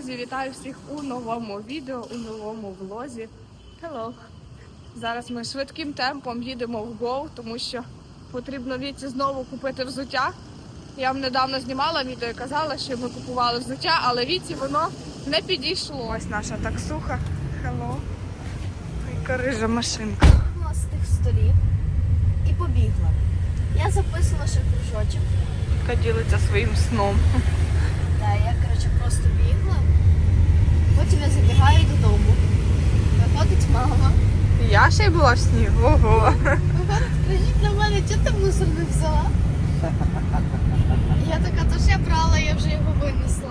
друзі, вітаю всіх у новому відео, у новому влозі. Hello! Зараз ми швидким темпом їдемо в Go, тому що потрібно віці знову купити взуття. Я вам недавно знімала відео і казала, що ми купували взуття, але віці воно не підійшло. Ось наша таксуха. Hello. Яка рижа машинка. з тих столів і побігла. Я записувала ще кружочок. Яка ділиться своїм сном. Та я коротше просто бігла. Потім я забігаю додому. Виходить мама. Я ще й була в снігу. Ого. Говорить, кажіть на мене, чого ти мусор не взяла? Я така, то ж я брала, я вже його винесла.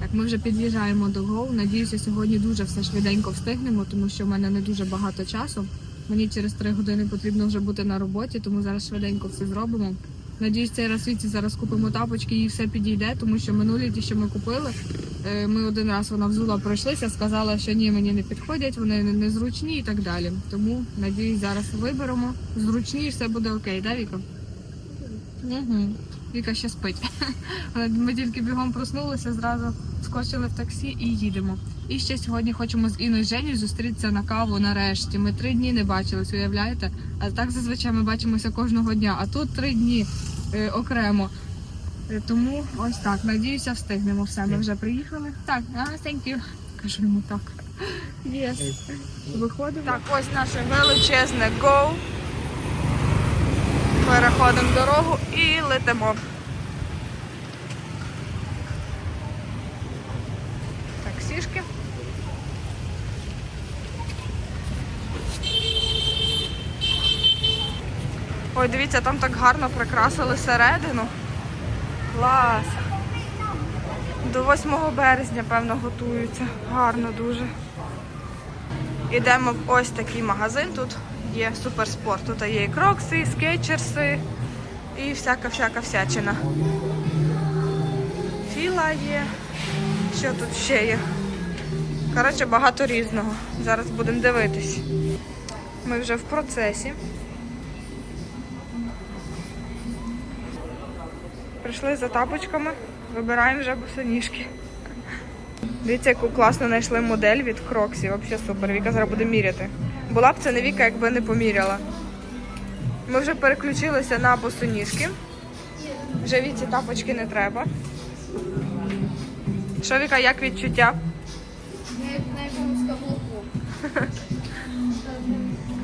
Так, ми вже під'їжджаємо до Гоу. Надіюся, сьогодні дуже все швиденько встигнемо, тому що в мене не дуже багато часу. Мені через три години потрібно вже бути на роботі, тому зараз швиденько все зробимо. Надіюсь, цей раз світі зараз купимо тапочки і все підійде, тому що минулі ті, що ми купили, е, ми один раз вона взула пройшлися, сказала, що ні, мені не підходять, вони незручні і так далі. Тому надіюсь, зараз виберемо зручні і все буде окей, да, Віка? Угу. Віка ще спить. Ми тільки бігом проснулися, зразу скочили в таксі і їдемо. І ще сьогодні хочемо з Іною Женю зустрітися на каву нарешті. Ми три дні не бачились, уявляєте? А так зазвичай ми бачимося кожного дня, а тут три дні е, окремо. Е, Тому ось так. Надіюся, встигнемо все. Ми вже приїхали. Так, а, thank you. Кажу йому так. Yes. Виходимо. Так, ось наше величезне go. Переходимо дорогу і летимо. Таксішки. Ой, дивіться, там так гарно прикрасили середину. Клас. До 8 березня, певно, готуються. Гарно дуже. Ідемо в ось такий магазин. Тут є суперспорт. Тут є і крокси, і скетчерси, і всяка-всяка всячина. Філа є. Що тут ще є? Коротше, багато різного. Зараз будемо дивитись. Ми вже в процесі. Прийшли за тапочками, вибираємо вже босоніжки. Дивіться, яку класно знайшли модель від Кроксі. Взагалі супер. Віка зараз буде міряти. Була б це не Віка, якби не поміряла. Ми вже переключилися на босоніжки. Вже віці тапочки не треба. Що Віка, як відчуття? На якомусь каблуку.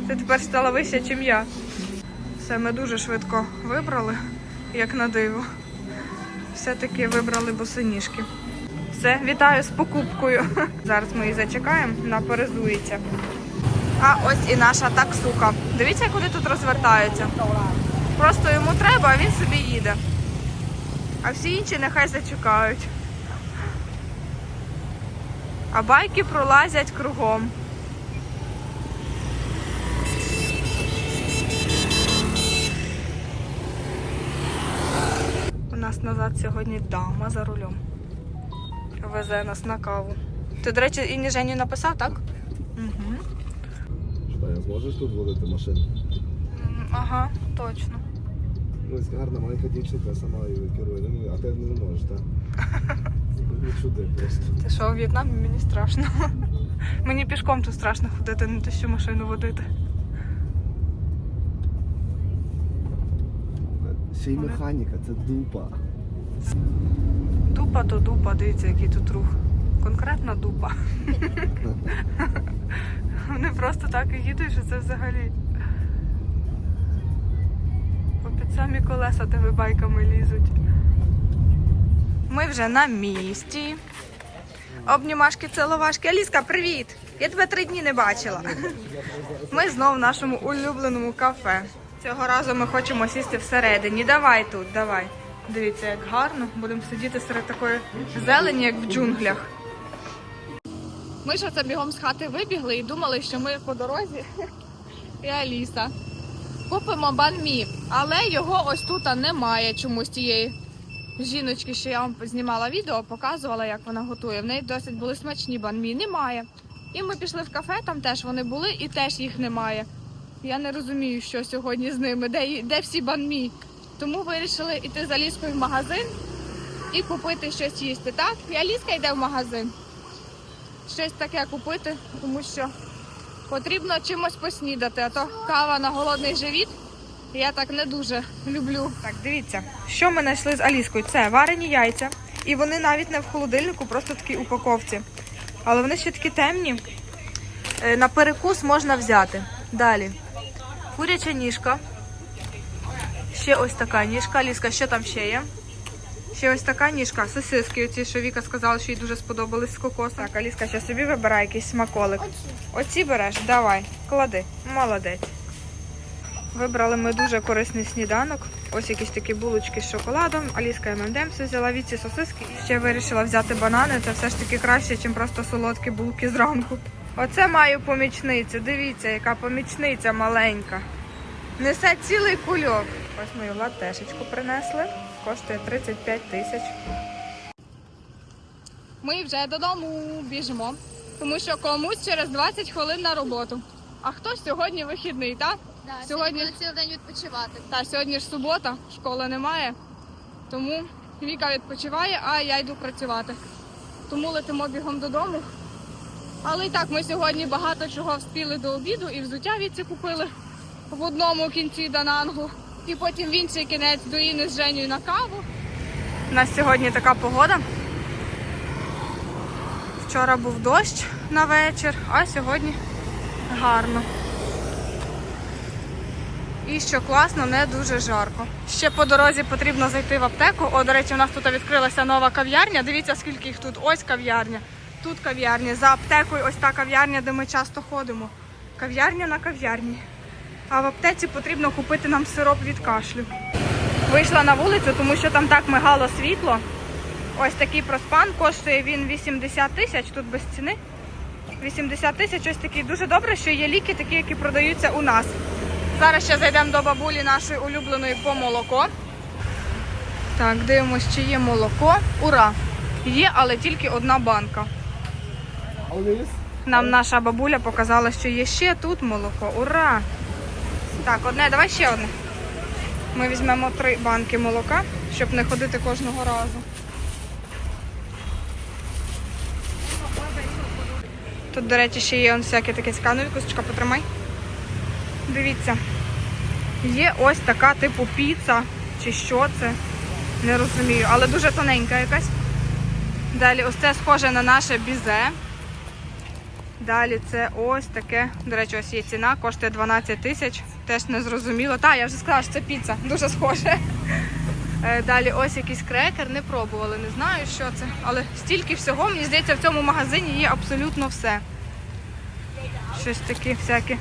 Ти тепер стала вища, чим я. Все, ми дуже швидко вибрали, як на диво. Все-таки вибрали босоніжки. Все, вітаю з покупкою. Зараз ми її зачекаємо, вона перезується. А ось і наша таксука. Дивіться, куди тут розвертаються. Просто йому треба, а він собі їде. А всі інші нехай зачекають. А байки пролазять кругом. У нас назад сьогодні дама за рулем. Везе нас на каву. Ти, до речі, і Женю написав, так? Угу. Що, я зможеш тут водити машину? Ага, точно. Ну, ось гарна маленька дівчинка сама її керує. Ну, а ти не можеш, так? Ну, чуди просто. Ти що, у В'єтнамі мені страшно. Мені пішком тут страшно ходити, не те, що машину водити. Ще й механіка, це дупа. Дупа то дупа, дивіться, який тут рух. Конкретна дупа. Вони просто так і їдуть, що це взагалі. Під самі колеса тебе байками лізуть. Ми вже на місці. Обнімашки, целовашки. Аліска, привіт! Я тебе три дні не бачила. Ми знов в нашому улюбленому кафе. Цього разу ми хочемо сісти всередині. Давай тут, давай. Дивіться, як гарно. Будемо сидіти серед такої зелені, як в джунглях. Ми ж оце бігом з хати вибігли і думали, що ми по дорозі і Аліса. Купимо банмі, але його ось тут немає чомусь тієї жіночки, що я вам знімала відео, показувала, як вона готує. В неї досить були смачні банмі. Немає. І ми пішли в кафе, там теж вони були, і теж їх немає. Я не розумію, що сьогодні з ними, де, де всі банмі. Тому вирішили йти за ліскою в магазин і купити щось їсти. Так, і Аліска йде в магазин. Щось таке купити, тому що потрібно чимось поснідати, а то кава на голодний живіт. Я так не дуже люблю. Так, дивіться, що ми знайшли з Аліскою. Це варені яйця. І вони навіть не в холодильнику, просто в такій упаковці. Але вони ще такі темні. Е, На перекус можна взяти. Далі. Куряча ніжка. Ще ось така ніжка. Аліска, що там ще є? Ще ось така ніжка. Сосиски, оці, що Віка сказала, що їй дуже сподобались з кокосом. Так, Аліска, ще собі вибирай якийсь смаколик. Оці береш, давай, клади. Молодець. Вибрали ми дуже корисний сніданок. Ось якісь такі булочки з шоколадом. Аліска ММДМС взяла віці сосиски. І ще вирішила взяти банани. Це все ж таки краще, ніж просто солодкі булки зранку. Оце маю помічницю. Дивіться, яка помічниця маленька. Несе цілий кульок. Ось мою латешечку принесли. Коштує 35 тисяч. Ми вже додому біжимо, тому що комусь через 20 хвилин на роботу. А хтось сьогодні вихідний, так? Да, Сьогодні- буду цілий день відпочивати. Та сьогодні ж субота, школи немає. Тому Віка відпочиває, а я йду працювати. Тому летимо бігом додому. Але і так, ми сьогодні багато чого вспіли до обіду і взуття віці купили в одному кінці Данангу, і потім в інший кінець до Іни з Женєю на каву. У нас сьогодні така погода. Вчора був дощ на вечір, а сьогодні гарно. І що класно, не дуже жарко. Ще по дорозі потрібно зайти в аптеку. О, до речі, у нас тут відкрилася нова кав'ярня. Дивіться, скільки їх тут. Ось кав'ярня, тут кав'ярня. За аптекою ось та кав'ярня, де ми часто ходимо. Кав'ярня на кав'ярні. А в аптеці потрібно купити нам сироп від кашлю. Вийшла на вулицю, тому що там так мигало світло. Ось такий проспан, коштує він 80 тисяч, тут без ціни. 80 тисяч, ось такий. Дуже добре, що є ліки, такі, які продаються у нас. Зараз ще зайдемо до бабулі нашої улюбленої по молоко. Так, дивимось, чи є молоко. Ура! Є, але тільки одна банка. Нам наша бабуля показала, що є ще тут молоко. Ура! Так, одне, давай ще одне. Ми візьмемо три банки молока, щоб не ходити кожного разу. Тут, до речі, ще є он всяке таке цікаве. Вікусечка, потримай. Дивіться. Є ось така типу піца, чи що це. Не розумію, але дуже тоненька якась. Далі, ось це схоже на наше бізе. Далі це ось таке. До речі, ось є ціна, коштує 12 тисяч. Теж не зрозуміло. Так, я вже сказала, що це піца, дуже схоже. Е, Далі ось якийсь крекер, не пробували, не знаю, що це. Але стільки всього, мені здається, в цьому магазині є абсолютно все. Щось таке всяке.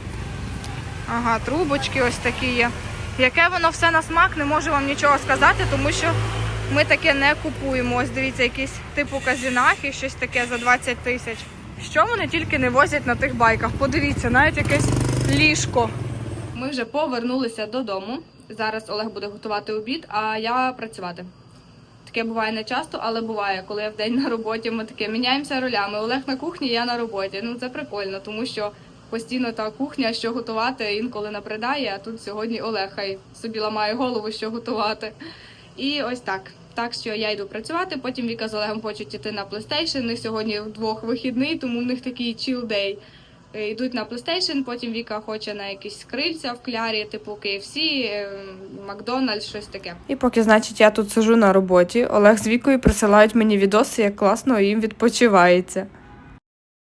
Ага, трубочки ось такі є. Яке воно все на смак, не можу вам нічого сказати, тому що ми таке не купуємо. Ось дивіться, якісь типу казінахи, щось таке за 20 тисяч. Що вони тільки не возять на тих байках? Подивіться, навіть якесь ліжко. Ми вже повернулися додому. Зараз Олег буде готувати обід, а я працювати. Таке буває не часто, але буває, коли я вдень на роботі, ми таке міняємося ролями. Олег на кухні, я на роботі. Ну це прикольно, тому що постійно та кухня, що готувати, інколи напридає, а тут сьогодні Олег хай собі ламає голову, що готувати. І ось так. Так що я йду працювати, потім Віка з Олегом хочуть іти на PlayStation. У сьогодні вдвох вихідний, тому в них такий chill day. Е, Йдуть на PlayStation, потім Віка хоче на якісь крильця в клярі, типу KFC, е, Макдональдс, щось таке. І поки, значить, я тут сижу на роботі, Олег з Вікою присилають мені відоси, як класно їм відпочивається.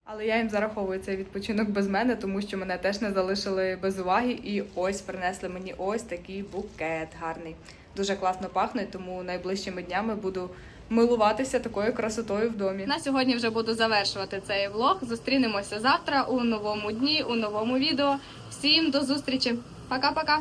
Але я їм зараховую цей відпочинок без мене, тому що мене теж не залишили без уваги. І ось принесли мені ось такий букет гарний. Дуже класно пахне, тому найближчими днями буду милуватися такою красотою в домі. На сьогодні вже буду завершувати цей влог. Зустрінемося завтра у новому дні, у новому відео. Всім до зустрічі. Пока-пока.